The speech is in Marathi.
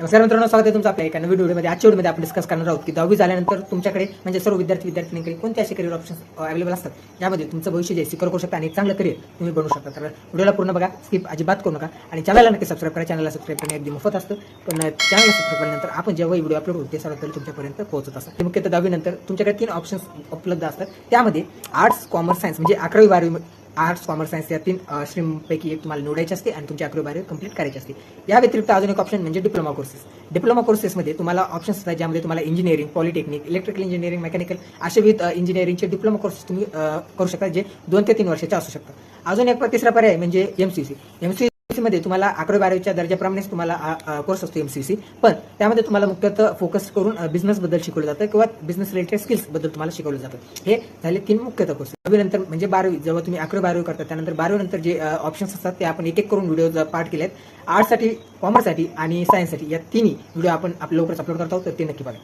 नमस्कार मित्रांनो स्वागत आहे तुमचं आपल्या एका नवीन व्हिडिओमध्ये. आजच्या व्हिडिओमध्ये आपण डिस्कस करणार आहोत की दहावी झाल्यानंतर तुमच्याकडे म्हणजे सर्व विद्यार्थी विद्यार्थ्यांकडे कोणते असे करिअर ऑप्शन अवेलेबल असतात? ज्यामध्ये तुमचं भविष्य जे सिक्युअर करू शकता आणि चांगलं करिअर तुम्ही बनवू शकता. तर व्हिडिओला पूर्ण बघा स्किप अजिबात करू नका. आणि चॅनलला नक्की सबस्क्राईब करा. चॅनलला सबस्क्राईब करणे अगदी मोफत असतं. पण चॅनलला सबस्क्राईब केल्यानंतर आपण जेव्हा व्हिडिओ अपलोड होते सर्वात पहिले तुमच्यापर्यंत पोहोचत असतात ते मुख्यतः दहावीनंतर तुमच्याकडे तीन ऑप्शन्स उपलब्ध असतात. त्यामध्ये आर्ट्स कॉमर्स सायन्स म्हणजे अकरावी बारावी आर्ट्स कॉमर्स सायन्स या तीन स्ट्रीमपैकी एक तुम्हाला निवडायची असते आणि तुमची अकरावी बारावी कंप्लीट करायची असते. या व्यतिरिक्त अजून एक ऑप्शन म्हणजे डिप्लोमा कोर्सेस डिप्लोमा कोर्सेसमध्ये तुम्हाला ऑप्शन्स असतात ज्यामध्ये तुम्हाला engineering polytechnic electrical engineering mechanical असे विविध इंजिनिअरिंगचे डिप्लोमा कोर्सेस तुम्ही करू शकता जे दोन ते तीन वर्षाचे असू शकतात. अजून एक तिसरा पर्याय म्हणजे एमसीसी सी मध्ये तुम्हाला अकरा बारावीच्या दर्जाप्रमाणेच तुम्हाला कोर्स असतो एमसीसी पण त्यामध्ये तुम्हाला मुख्यतः फोकस करून बिझनेस बद्दल शिकवलं जातं किंवा बिझनेस रिलेटेड स्किल्सबद्दल तुम्हाला शिकवलं जातं. हे झाले तीन मुख्यतः कोर्स नंतर म्हणजे बारावी जेव्हा तुम्ही अकरा बारावी करता त्यानंतर बारावी नंतर जे ऑप्शन्स असतात ते आपण एक एक करून व्हिडिओ पाठ केले आहेत आर्टसाठी कॉमर्ससाठी आणि सायन्ससाठी या तिन्ही व्हिडिओ आपण आपल्या लवकरच अपलोड करत आहोत तर ते नक्की बघा.